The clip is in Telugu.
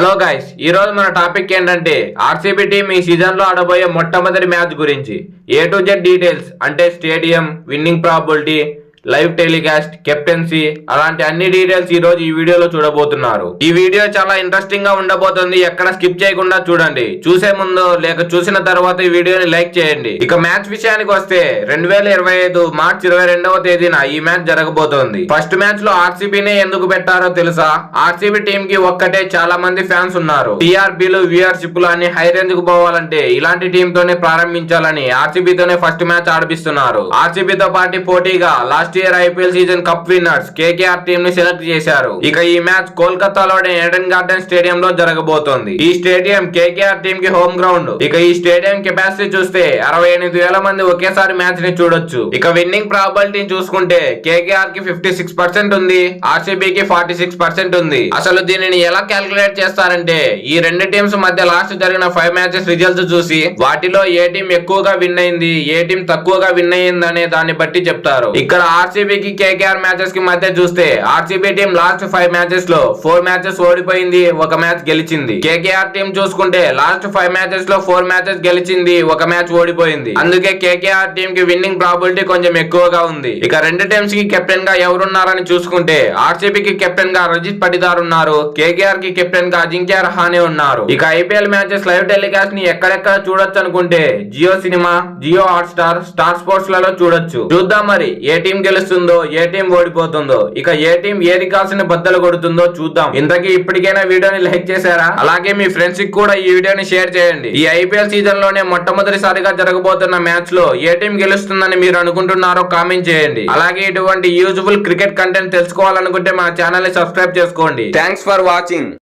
హలో గైస్ ఈ రోజు మన టాపిక్ ఏంటంటే ఆర్సీబీ టీం ఈ సీజన్లో ఆడబోయే మొట్టమొదటి మ్యాచ్ గురించి. ఏ టు జెడ్ డీటెయిల్స్ అంటే stadium winning probability live telecast captaincy అలాంటి అన్ని డీటెయిల్స్ ఈ రోజు ఈ వీడియోలో చూడబోతున్నారు. ఈ వీడియో చాలా ఇంట్రెస్టింగ్గా ఉండబోతుంది. ఎక్కడ స్కిప్ చేయకుండా చూడండి. చూసే ముందు లేక చూసిన తర్వాత ఈ వీడియోని లైక్ చేయండి. ఇక మ్యాచ్ విషయానికి వస్తే రెండు వేల ఇరవై ఐదు మార్చి ఇరవై రెండవ తేదీన ఈ మ్యాచ్ జరగబోతోంది. ఫస్ట్ మ్యాచ్లో ఆర్సీబీనే ఎందుకు పెట్టారో తెలుసా? ఆర్సీబీ టీం కి ఒక్కటే చాలా మంది ఫ్యాన్స్ ఉన్నారు. టీఆర్పీలు వ్యూయర్షిప్లు అన్ని హై రేంజ్కు పోవాలంటే ఇలాంటి టీం తోనే ప్రారంభించాలని ఆర్సీబీ తోనే ఫస్ట్ మ్యాచ్ ఆడిపిస్తున్నారు. ఆర్సీబీ తో పాటు పోటీగా last year IPL season cup winners KKR team ని సెలెక్ట్ చేశారు. ఇక ఈ మ్యాచ్ కోల్కతాలోని ఏడెన్ గార్డెన్ స్టేడియం లో జరగబోతోంది. ఈ స్టేడియం కేకేఆర్ టీమ్కి హోమ్ గ్రౌండ్ ఇక ఈ స్టేడియం కెపాసిటీ చూస్తే అరవై ఎనిమిది వేల మంది ఒకేసారి మ్యాచ్ని చూడొచ్చు. ఇక విన్నింగ్ ప్రాబిలిటీ చూసుకుంటే కేకేఆర్కి ఫిఫ్టీ సిక్స్ పర్సెంట్ ఉంది ఆర్సీబీ కి ఫార్టీ సిక్స్ పర్సెంట్ ఉంది. అసలు దీనిని ఎలా క్యాలిక్యులేట్ చేస్తారంటే ఈ రెండు టీమ్స్ మధ్య లాస్ట్ జరిగిన ఫైవ్ మ్యాచెస్ రిజల్ట్స్ చూసి వాటిలో ఏ టీం ఎక్కువగా విన్ అయింది ఏ టీం తక్కువగా విన్ అయింది అనే దాన్ని బట్టి చెప్తారు. ఇక్కడ ఆర్సీబీ కి కేకేఆర్ మ్యాచెస్కి మధ్య చూస్తే ఆర్సీబీ టీం లాస్ట్ ఫైవ్ మ్యాచెస్లో ఫోర్ మ్యాచెస్ ఓడిపోయింది ఒక మ్యాచ్ గెలిచింది. కేకేఆర్ టీం చూసుకుంటే లాస్ట్ ఫైవ్ మ్యాచెస్లో ఫోర్ మ్యాచెస్ గెలిచింది ఒక మ్యాచ్ ఓడిపోయింది. అందుకే కేకేఆర్ టీం కి విన్నింగ్ ప్రాబిలిటీ కొంచెం ఎక్కువగా ఉంది. ఇక రెండు టీమ్స్కి కెప్టెన్గా ఎవరున్నారని చూసుకుంటే ఆర్సీబీ కి కెప్టెన్గా రజిత్ పటిదార్ ఉన్నారు కేకేఆర్కి కెప్టెన్గా అజింక్య రహానే ఉన్నారు. ఇక ఐపీఎల్ మ్యాచెస్ లైవ్ టెలికాస్ట్ని ఎక్కడెక్కడ చూడొచ్చు అనుకుంటే Jio cinema Jio Hotstar Star స్పోర్ట్స్లలో చూడొచ్చు. చూద్దాం మరి ఏ టీం గెలుస్తుందో ఏ టీం ఓడిపోతుందో ఇక ఏ టీం ఏది కాసిన బద్దలు కొడుతుందో చూద్దాం. ఇంతకీ ఇప్పటికైనా వీడియోని లైక్ చేశారా? అలాగే మీ ఫ్రెండ్స్కి కూడా ఈ వీడియోని షేర్ చేయండి. ఈ ఐపీఎల్ సీజన్లోనే మొట్టమొదటిసారిగా జరగబోతున్న మ్యాచ్లో ఏ టీం గెలుస్తుందని మీరు అనుకుంటున్నారో కామెంట్ చేయండి. అలాగే ఇటువంటి యూజ్ఫుల్ క్రికెట్ కంటెంట్ తెలుసుకోవాలనుకుంటే మా ఛానల్ని సబ్స్క్రైబ్ చేసుకోండి. Thanks for watching